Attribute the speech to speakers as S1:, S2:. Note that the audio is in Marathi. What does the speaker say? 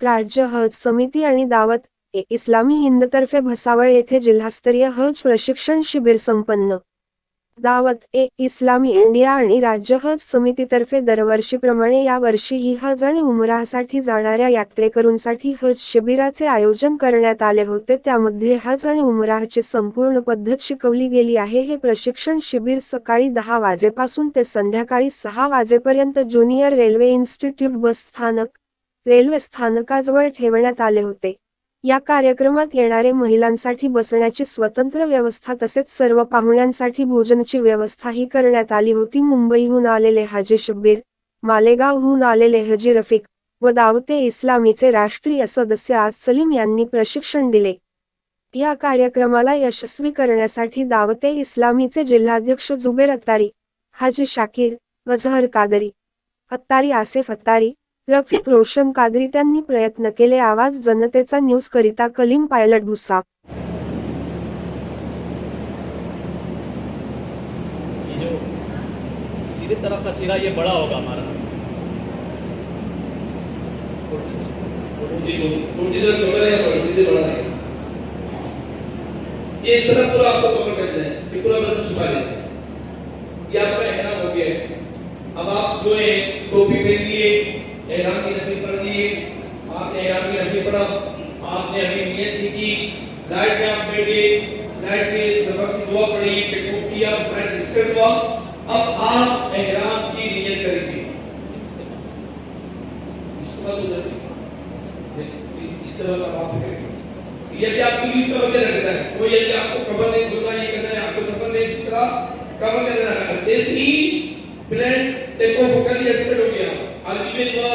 S1: राज्य हज समिती आणि दावत ए इस्लामी हिंदतर्फे भसावळ येथे जिल्हास्तरीय हज प्रशिक्षण शिबिर संपन्न. दावत ए इस्लामी इंडिया आणि राज्य हज समितीतर्फे दरवर्षीप्रमाणे यावर्षीही हज आणि उमराहसाठी जाणाऱ्या यात्रेकरूंसाठी हज शिबिराचे आयोजन करण्यात आले होते. त्यामध्ये हज आणि उमराहची संपूर्ण पद्धत शिकवली गेली आहे. हे प्रशिक्षण शिबिर सकाळी दहा वाजेपासून ते संध्याकाळी सहा वाजेपर्यंत ज्युनियर रेल्वे इन्स्टिट्यूट बस स्थानक रेल्वे स्थानकाजवळ ठेवण्यात आले होते. या कार्यक्रमात येणारे महिलांसाठी बसण्याची स्वतंत्र व्यवस्था तसेच सर्व पाहुण्यांसाठी भोजनाची व्यवस्थाही करण्यात आली होती. मुंबईहून आलेले हाजी शब्बीर मालेगावहून आलेले हजी रफिक व दावते इस्लामीचे राष्ट्रीय सदस्य आज सलीम यांनी प्रशिक्षण दिले. या कार्यक्रमाला यशस्वी करण्यासाठी दावते इस्लामीचे जिल्हाध्यक्ष जुबेर अत्तारी हाजी शाकीर अझहर कादरी अत्तारी आसेफ अत्तारी रफिक रोशन कादरी त्यांनी प्रयत्न केले. आवाज जनतेचा न्यूज करिता कलीम पायलट भुसाप
S2: ये जो सीधे तरफ का सिरा ये बड़ा होगा हमारा।
S3: ये पूरा आपको हैं ये पूरा बदन छुपा लेते हैं। ये आपका एहराम हो गया है। अब आप जो है टोपी पहन लिए एहराम की नफी पढ़ दिए आपने एहराम की नफी पढ़ा आपने अभी नियत की कि फ़्लाइट में आप बैठे फ़्लाइट में सफ़र की दुआ पढ़ी टेक किया फ़्लाइट स्टार्ट हुआ। अब आप एहराम की नियत करेंगे। इसके बाद उधर इस इस तरह का आप करेंगे यदि आपको यूँ कवर कर रखना है तो यदि आपको कवर नहीं खुलना, ये करना है, आपको सफ़र में इस तरह कवर कर रखना है। जैसे ही प्लेन टेक ऑफ़ कर लिया स्टार्ट हो गया अरबी में दुआ